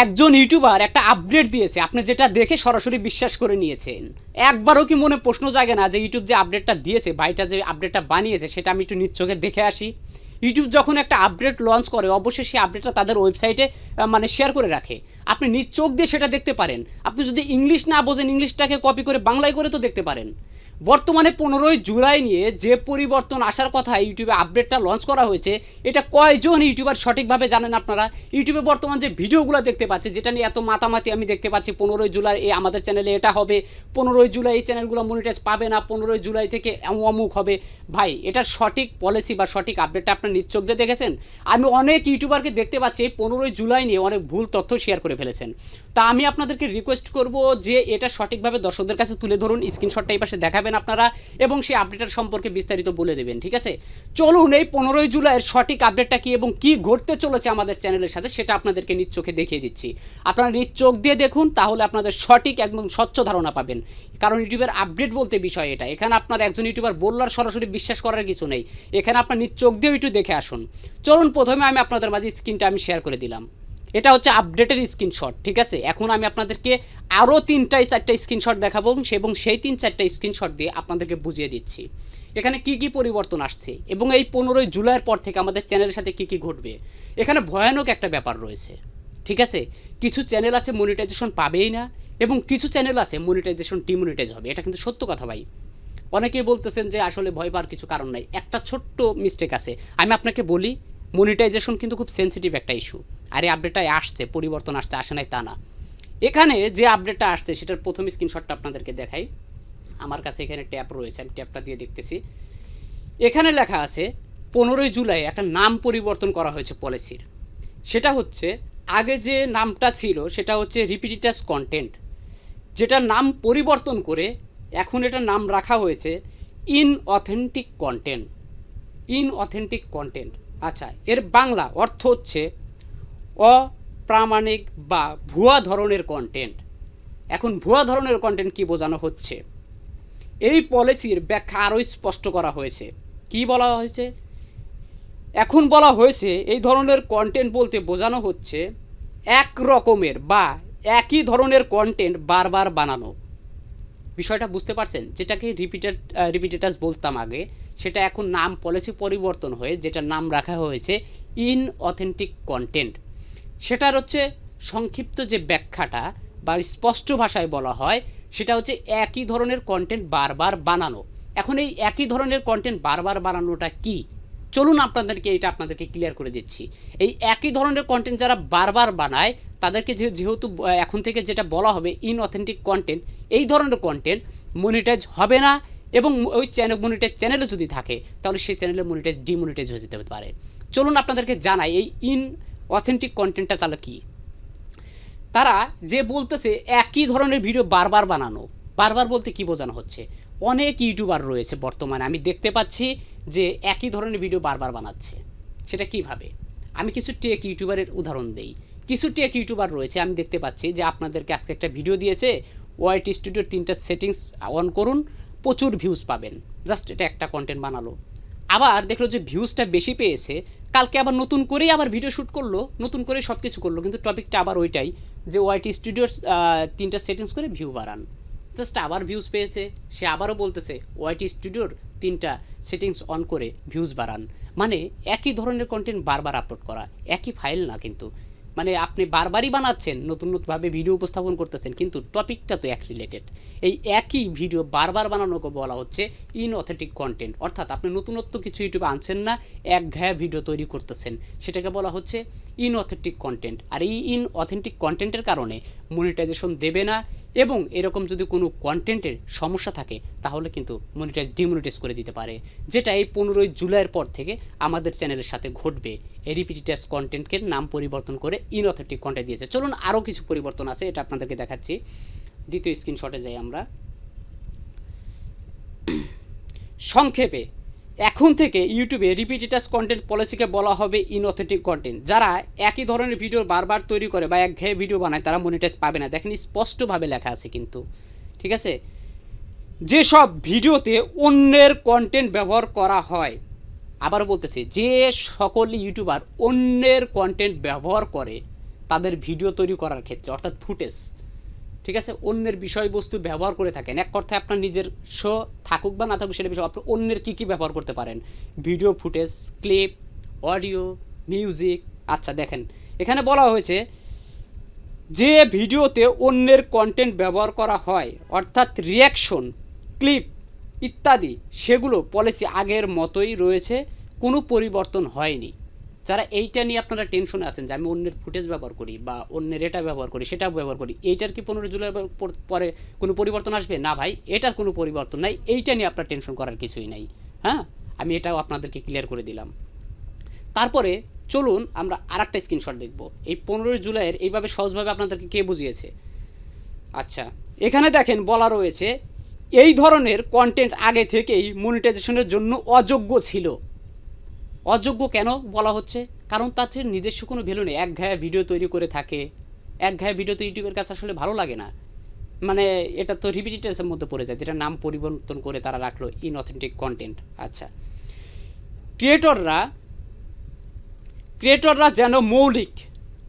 একজন ইউটিউবার একটা আপডেট দিয়েছে, আপনি যেটা দেখে সরাসরি বিশ্বাস করে নিয়েছেন। একবারও কি মনে প্রশ্ন জাগে না যে ইউটিউব যে আপডেটটা দিয়েছে ভাইটা যে আপডেটটা বানিয়েছে, সেটা আমি একটু নিজ চোখে দেখে আসি? ইউটিউব যখন একটা আপডেট লঞ্চ করে, অবশ্যই সেই আপডেটটা তাদের ওয়েবসাইটে মানে শেয়ার করে রাখে। আপনি নিজ চোখ দিয়ে সেটা দেখতে পারেন। আপনি যদি ইংলিশ না বোঝেন, ইংলিশটাকে কপি করে বাংলায় করে তো দেখতে পারেন। বর্তমানে পনেরোই জুলাই নিয়ে যে পরিবর্তন আসার কথা ইউটিউবে আপডেটটা লঞ্চ করা হয়েছে, এটা কয়জন ইউটিউবার সঠিকভাবে জানেন আপনারা? ইউটিউবে বর্তমান যে ভিডিওগুলো দেখতে পাচ্ছি, যেটা নিয়ে এত মাতামাতি আমি দেখতে পাচ্ছি, পনেরোই জুলাই এই আমাদের চ্যানেলে এটা হবে, পনেরোই জুলাই এই চ্যানেলগুলো মনিটাইজ পাবে না, পনেরোই জুলাই থেকে অমুক হবে। ভাই এটার সঠিক পলিসি বা সঠিক আপডেটটা আপনার দিয়ে দেখেছেন? আমি অনেক ইউটিউবারকে দেখতে পাচ্ছি, পনেরোই জুলাই নিয়ে অনেক ভুল তথ্য শেয়ার করে ফেলেছেন। তা আমি আপনাদেরকে রিকোয়েস্ট করব যে এটা সঠিকভাবে দর্শকদের কাছে তুলে ধরুন স্ক্রিনশটটা এই পাশে দেখাবেন। আপনারা এবং সেই আপডেটের সম্পর্কে বিস্তারিত বলে দেবেন, ঠিক আছে? চলুন এই পনেরোই জুলাইয়ের সঠিক আপডেটটা কি এবং কি ঘটতে চলেছে আমাদের চ্যানেলের সাথে সেটা আপনাদেরকে নিজ চোখে দেখিয়ে দিচ্ছি। আপনারা নিজ চোখ দিয়ে দেখুন, তাহলে আপনাদের সঠিক একদম স্বচ্ছ ধারণা পাবেন। কারণ ইউটিউবের আপডেট বলতে বিষয় এটা। এখানে আপনার একজন ইউটিউবার বললার সরাসরি বিশ্বাস করার কিছু নেই। এখানে আপনার নিজ চোখ দিয়েও একটু দেখে আসুন। চলুন, প্রথমে আমি আপনাদের মাঝে স্ক্রিনটা আমি শেয়ার করে দিলাম। এটা হচ্ছে আপডেটের স্ক্রিনশট ঠিক আছে? এখন আমি আপনাদেরকে আরও তিনটায় চারটা স্ক্রিনশট দেখাবো এবং সেই তিন চারটা স্ক্রিনশট দিয়ে আপনাদেরকে বুঝিয়ে দিচ্ছি। এখানে কি কি পরিবর্তন আসছে এবং এই পনেরোই জুলাইয়ের পর থেকে আমাদের চ্যানেলের সাথে কি কি ঘটবে? এখানে ভয়ানক একটা ব্যাপার রয়েছে, ঠিক আছে? কিছু চ্যানেল আছে মনিটাইজেশন পাবেই না এবং কিছু চ্যানেল আছে মনিটাইজেশন ডিমনিটাইজ হবে। এটা কিন্তু সত্য কথা ভাই। অনেকেই বলতেছেন যে আসলে ভয় পাওয়ার কিছু কারণ নাই। একটা ছোট্ট মিস্টেক আছে। আমি আপনাকে বলি মনিটাইজেশন কিন্তু খুব সেনসিটিভ একটা ইস্যু আর এই আপডেটটা আসছে, পরিবর্তন আসছে, আসে নাই তা না। এখানে যে আপডেটটা আসছে, সেটার প্রথম স্ক্রিনশটটা আপনাদেরকে দেখাই। আমার কাছে এখানে ট্যাপ রয়েছে, আমি ট্যাপটা দিয়ে দেখতেছি। এখানে লেখা আছে, পনেরোই জুলাই একটা নাম পরিবর্তন করা হয়েছে পলিসির সেটা হচ্ছে, আগে যে নামটা ছিল, সেটা হচ্ছে রিপিটিটাস কন্টেন্ট যেটা নাম পরিবর্তন করে, এখন এটা নাম রাখা হয়েছে inauthentic content inauthentic content আচ্ছা এর বাংলা অর্থ হচ্ছে অপ্রামাণিক বা ভুয়া ধরনের কন্টেন্ট এখন ভুয়া ধরনের কন্টেন্ট কি বোঝানো হচ্ছে? এই পলিসির ব্যাখ্যা আরও স্পষ্ট করা হয়েছে। কি বলা হয়েছে? এখন বলা হয়েছে এই ধরনের কন্টেন্ট বলতে বোঝানো হচ্ছে এক রকমের বা একই ধরনের কন্টেন্ট বারবার বানানো। বিষয়টা বুঝতে পারছেন? যেটাকে রিপিটেড রিপিটেটাস বলতাম আগে। সেটা এখন নাম পলিসি পরিবর্তন হয়ে যেটা নাম রাখা হয়েছে ইন অথেন্টিক কন্টেন্ট সেটার হচ্ছে সংক্ষিপ্ত যে ব্যাখ্যাটা বা স্পষ্ট ভাষায় বলা হয়, সেটা হচ্ছে একই ধরনের কন্টেন্ট বারবার বানানো। এখন এই একই ধরনের কন্টেন্ট বারবার বানানোটা কি? চলুন আপনাদেরকে এটা আপনাদেরকে ক্লিয়ার করে দিচ্ছি। এই একই ধরনের কন্টেন্ট যারা বারবার বানায়, তাদেরকে যেহেতু এখন থেকে যেটা বলা হবে ইন অথেন্টিক কন্টেন্ট এই ধরনের কন্টেন্ট মনিটাইজ হবে না এবং ওই চ্যানেল মনিটাইজ চ্যানেলে যদি থাকে, তাহলে সেই চ্যানেলে মনিটাইজ ডিমনিটাইজ হয়ে যেতে পারে। চলুন আপনাদেরকে জানাই, এই ইন অথেন্টিক কন্টেন্টটা তাহলে কী? তারা যে বলতেছে, একই ধরনের ভিডিও বারবার বানানো। বারবার বলতে কি বোঝানো হচ্ছে? অনেক ইউটিউবার রয়েছে বর্তমানে। আমি দেখতে পাচ্ছি যে একই ধরনের ভিডিও বারবার বানাচ্ছে। সেটা কীভাবে? আমি কিছু টেক ইউটিউবারের উদাহরণ দেই। কিছু টেক ইউটিউবার রয়েছে, আমি দেখতে পাচ্ছি যে আপনাদেরকে আজকে একটা ভিডিও দিয়েছে ওয়াইটি স্টুডিওর তিনটা সেটিংস অন করুন। প্রচুর ভিউজ পাবেন। জাস্ট এটা একটা কন্টেন্ট বানালো। আবার দেখল যে ভিউজটা বেশি পেয়েছে, কালকে আবার নতুন করেই আবার ভিডিও শ্যুট করল, নতুন করে সব কিছু করল, কিন্তু টপিকটা আবার ওইটাই, যে ওয়াইটি স্টুডিওর তিনটা সেটিংস করে ভিউ বাড়ান। জাস্ট আবার ভিউজ পেয়েছে, সে আবারও বলতেছে ওয়াইটি স্টুডিওর তিনটা সেটিংস অন করে ভিউজ বাড়ান। মানে একই ধরনের কন্টেন্ট বারবার আপলোড করা, একই ফাইল না কিন্তু। মানে আপনি বারবারই বানাচ্ছেন, নতুন নতুনভাবে ভিডিও উপস্থাপন করতেছেন, কিন্তু টপিকটা তো এক রিলেটেড এই একই ভিডিও বারবার বানানোকে বলা হচ্ছে ইন অথেন্টিক কন্টেন্ট অর্থাৎ আপনি নতুনত্ব কিছু ইউটিউবে আনছেন না, এক ঘায়া ভিডিও তৈরি করতেছেন। সেটাকে বলা হচ্ছে ইন অথেন্টিক কন্টেন্ট আর এই ইনঅথেন্টিক কন্টেন্টের কারণে মনিটাইজেশন দেবে না এবং এরকম যদি কোনো কন্টেন্টের সমস্যা থাকে, তাহলে কিন্তু মনিটাইজ ডিমনিটাইজ করে দিতে পারে। যেটা এই পনেরোই জুলাইয়ের পর থেকে আমাদের চ্যানেলের সাথে ঘটবে। এই রিপিটিটাস কন্টেন্টকে নাম পরিবর্তন করে ইনঅথেন্টিক কন্টেন্ট দিয়েছে। চলুন আরও কিছু পরিবর্তন আছে, এটা আপনাদেরকে দেখাচ্ছি। দ্বিতীয় স্ক্রিনশটে যাই আমরা। সংক্ষেপে এখন থেকে ইউটিউবে রিপিটেটাস কন্টেন্ট পলিসিকে বলা হবে ইনঅথেন্টিক কন্টেন্ট যারা একই ধরনের ভিডিও বারবার তৈরি করে বা এক ঘেয়ে ভিডিও বানায়, তারা মনিটাইজ পাবে না। দেখেন, স্পষ্টভাবে লেখা আছে কিন্তু। ঠিক আছে? যেসব ভিডিওতে অন্যের কন্টেন্ট ব্যবহার করা হয় আবার বলতেছি, যে সকল ইউটিউবার অন্যের কন্টেন্ট ব্যবহার করে, তাদের ভিডিও তৈরি করার ক্ষেত্রে, অর্থাৎ ফুটেজ ঠিক আছে? অন্যের বিষয়বস্তু ব্যবহার করে থাকেন। এক কথায় আপনার নিজের শো থাকুক বা না থাকুক সেটা বিষয়। আপনি অন্যের কী কী ব্যবহার করতে পারেন? Video footage, clip, audio, music আচ্ছা দেখেন। এখানে বলা হয়েছে যে ভিডিওতে অন্যের কন্টেন্ট ব্যবহার করা হয়, অর্থাৎ রিয়াকশন ক্লিপ ইত্যাদি, সেগুলো পলিসি আগের মতোই রয়েছে, কোনো পরিবর্তন হয়নি। যারা এইটা নিয়ে আপনারা টেনশনে আছেন যে আমি অন্যের ফুটেজ ব্যবহার করি বা অন্যের এটা ব্যবহার করি, সেটা ব্যবহার করি, এইটার কি পনেরো জুলাই পর- কোনো পরিবর্তন আসবে? না ভাই, এটার কোনো পরিবর্তন নাই, এইটা নিয়ে আপনার টেনশন করার কিছুই নাই। হ্যাঁ? আমি এটাও আপনাদেরকে ক্লিয়ার করে দিলাম। তারপরে চলুন আমরা আর একটা স্ক্রিনশট দেখব। এই পনেরোই জুলাইয়ের এইভাবে সহজভাবে আপনাদেরকে কে বুঝিয়েছে? আচ্ছা এখানে দেখেন বলা রয়েছে, এই ধরনের কন্টেন্ট আগে থেকেই মনিটাইজেশনের জন্য অযোগ্য ছিল। অযোগ্য কেন বলা হচ্ছে? কারণ তাদের নিজস্ব কোনো ভ্যালু নেই। এক ঘায়া ভিডিও তৈরি করে থাকে। এক ঘায়া ভিডিও তো ইউটিউবের কাছে আসলে ভালো লাগে না। মানে এটা তো রিপিটেটার্সের মধ্যে পড়ে যায়, যেটা নাম পরিবর্তন করে তারা রাখল ইনঅথেন্টিক কন্টেন্ট আচ্ছা। ক্রিয়েটররা ক্রিয়েটররা যেন মৌলিক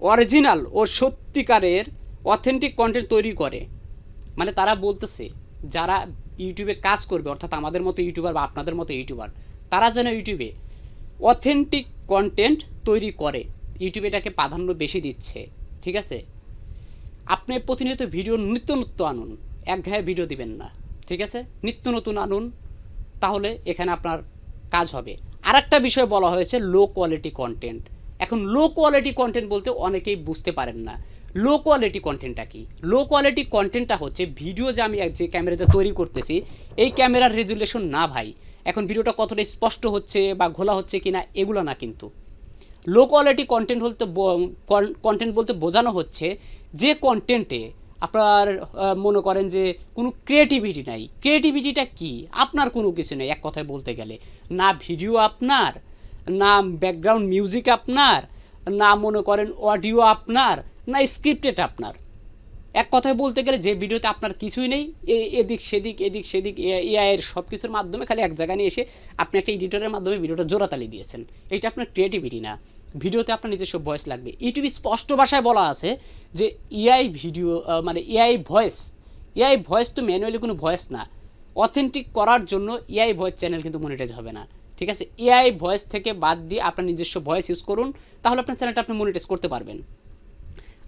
অরিজিনাল ও সত্যিকারের অথেন্টিক কন্টেন্ট তৈরি করে। মানে তারা বলতেছে, যারা ইউটিউবে কাজ করবে, অর্থাৎ আমাদের মতো ইউটিউবার বা আপনাদের মতো ইউটিউবার তারা যেন ইউটিউবে অথেন্টিক কন্টেন্ট তৈরি করে। ইউটিউবে এটাকে প্রাধান্য বেশি দিচ্ছে, ঠিক আছে? আপনি প্রতিনিয়ত ভিডিও নিত্য নতুন আনুন, এক ঘায়ে ভিডিও দিবেন না, ঠিক আছে? নিত্য নতুন আনুন, তাহলে এখানে আপনার কাজ হবে। আর একটা বিষয় বলা হয়েছে লো কোয়ালিটি কন্টেন্ট এখন লো কোয়ালিটি কন্টেন্ট বলতে অনেকেই বুঝতে পারেন না। লো কোয়ালিটি কন্টেন্টটা কি? লো কোয়ালিটি কন্টেন্টটা হচ্ছে ভিডিও যে আমি যে ক্যামেরাতে তৈরি করতেছি, এই ক্যামেরার রেজুলেশন না ভাই। এখন ভিডিওটা কতটা স্পষ্ট হচ্ছে বা ঘোলা হচ্ছে কি না এগুলো না কিন্তু। লো কোয়ালিটি কন্টেন্ট বলতে কন্টেন্ট বলতে বোঝানো হচ্ছে যে কন্টেন্টে আপনার মনে করেন যে কোনো ক্রিয়েটিভিটি নাই। ক্রিয়েটিভিটিটা কি? আপনার কোনো কিছু নেই, এক কথায় বলতে গেলে। না ভিডিও আপনার, না ব্যাকগ্রাউন্ড মিউজিক আপনার, না মনে করেন অডিও আপনার না স্ক্রিপ্টেড আপনার। এক কথায় বলতে গেলে যে ভিডিওতে আপনার কিছুই নেই এদিক সেদিক এদিক সেদিক এআই এর সব কিছুর মাধ্যমে খালি এক জায়গায় নিয়ে এসে আপনি একটা এডিটরের মাধ্যমে ভিডিওটা জোড়াতালি দিয়েছেন। এটা আপনার ক্রিয়েটিভিটি না। ভিডিওতে আপনার নিজস্ব ভয়েস লাগবে। ইউটিউবে স্পষ্ট ভাষায় বলা আছে যে এআই ভিডিও মানে এআই ভয়েস এআই ভয়েস তো ম্যানুয়ালি কোনো ভয়েস না। অথেন্টিক করার জন্য এআই ভয়েস চ্যানেল কিন্তু মনিটাইজ হবে না। ঠিক আছে? এআই ভয়েস থেকে বাদ দিয়ে আপনার নিজস্ব ভয়েস ইউজ করুন, তাহলে আপনার চ্যানেলটা আপনি মনিটাইজ করতে পারবেন।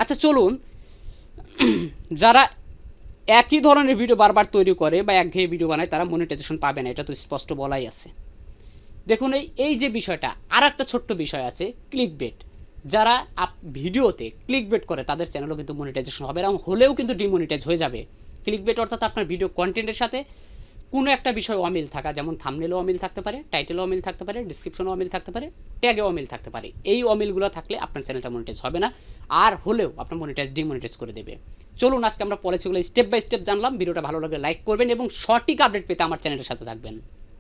আচ্ছা চলুন। যারা একই ধরনের ভিডিও বারবার তৈরি করে বা একঘেয়ে ভিডিও বানায়, তারা মনিটাইজেশন পাবে না, এটা তো স্পষ্ট বলাই আছে। দেখুন, এই এই যে বিষয়টা আর একটা ছোট্ট বিষয় আছে ক্লিক বেট যারা আপ ভিডিওতে ক্লিক বেট করে, তাদের চ্যানেলও কিন্তু মনিটাইজেশন হবে এবং হলেও কিন্তু ডিমনিটাইজ হয়ে যাবে। ক্লিক বেট অর্থাৎ আপনার ভিডিও কন্টেন্টের সাথে কোনো একটা বিষয় অমিল থাকা, যেমন থামনেলও অমিল থাকতে পারে টাইটেলও অমিল থাকতে পারে ডিসক্রিপশনও অমিল থাকতে পারে ট্যাগেও অমিল থাকতে পারে। এই অমিলগুলো থাকলে আপনার চ্যানেলটা মনিটাইজ হবে না, আর হলেও আপনার মনিটাইজ ডিমনিটাইজ করে দেবে। চলুন আজকে আমরা পলিসিগুলো স্টেপ বাই স্টেপ জানলাম। ভিডিওটা ভালো লাগলে লাইক করবেন এবং সঠিক আপডেট পেতে আমার চ্যানেলের সাথে থাকবেন।